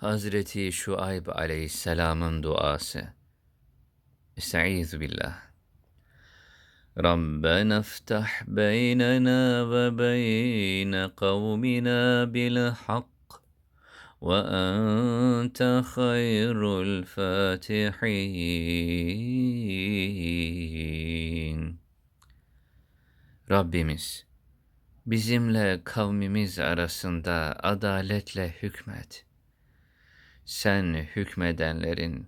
Hazreti Şuayb aleyhisselamın duası. Estaizu billah. Rabbena iftah beynena ve beyne kavmina bil hak ve ente hayrul. Rabbimiz, bizimle kavmimiz arasında adaletle hükmet.'' Sen hükmedenlerin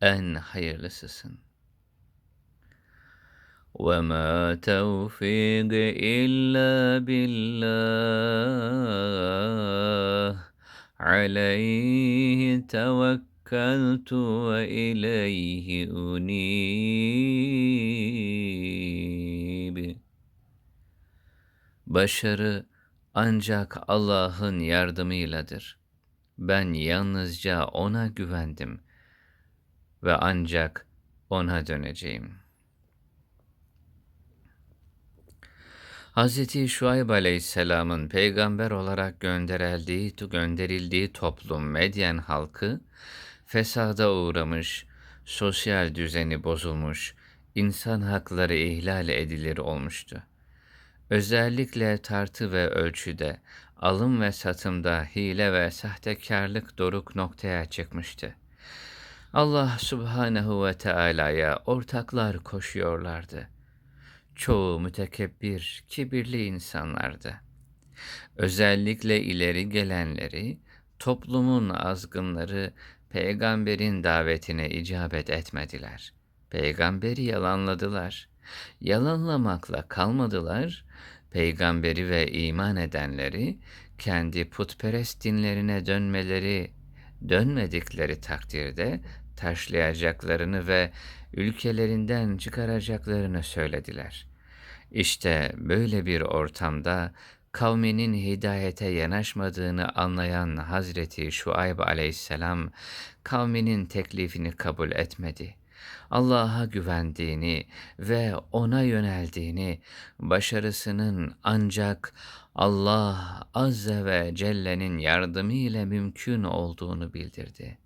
en hayırlısısın. وَمَا تَوْفِيقِ إِلَّا بِاللّٰهِ عَلَيْهِ تَوَكَّلْتُ وَإِلَيْهِ أُنِيبُ Başarı ancak Allah'ın yardımıyladır. Ben yalnızca O'na güvendim ve ancak O'na döneceğim. Hz. Şuayb Aleyhisselam'ın peygamber olarak gönderildiği, gönderildiği toplum Medyen halkı fesada uğramış, sosyal düzeni bozulmuş, insan hakları ihlal edilir olmuştu. Özellikle tartı ve ölçüde, alım ve satımda hile ve sahtekarlık doruk noktaya çıkmıştı. Allah subhanehu ve Teala'ya ortaklar koşuyorlardı. Çoğu mütekebbir, kibirli insanlardı. Özellikle ileri gelenleri, toplumun azgınları peygamberin davetine icabet etmediler. Peygamberi yalanladılar. Yalanlamakla kalmadılar, peygamberi ve iman edenleri kendi putperest dinlerine dönmeleri, dönmedikleri takdirde taşlayacaklarını ve ülkelerinden çıkaracaklarını söylediler. İşte böyle bir ortamda kavminin hidayete yanaşmadığını anlayan Hazreti Şuayb aleyhisselam kavminin teklifini kabul etmedi. Allah'a güvendiğini ve ona yöneldiğini, başarısının ancak Allah Azze ve Celle'nin yardımı ile mümkün olduğunu bildirdi.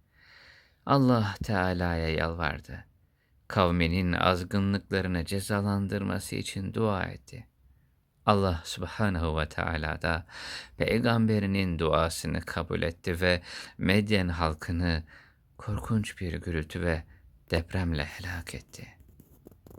Allah Teala'ya yalvardı. Kavminin azgınlıklarını cezalandırması için dua etti. Allah subhanahu ve Teala da peygamberinin duasını kabul etti ve Medyen halkını korkunç bir gürültü ve depremle helak etti.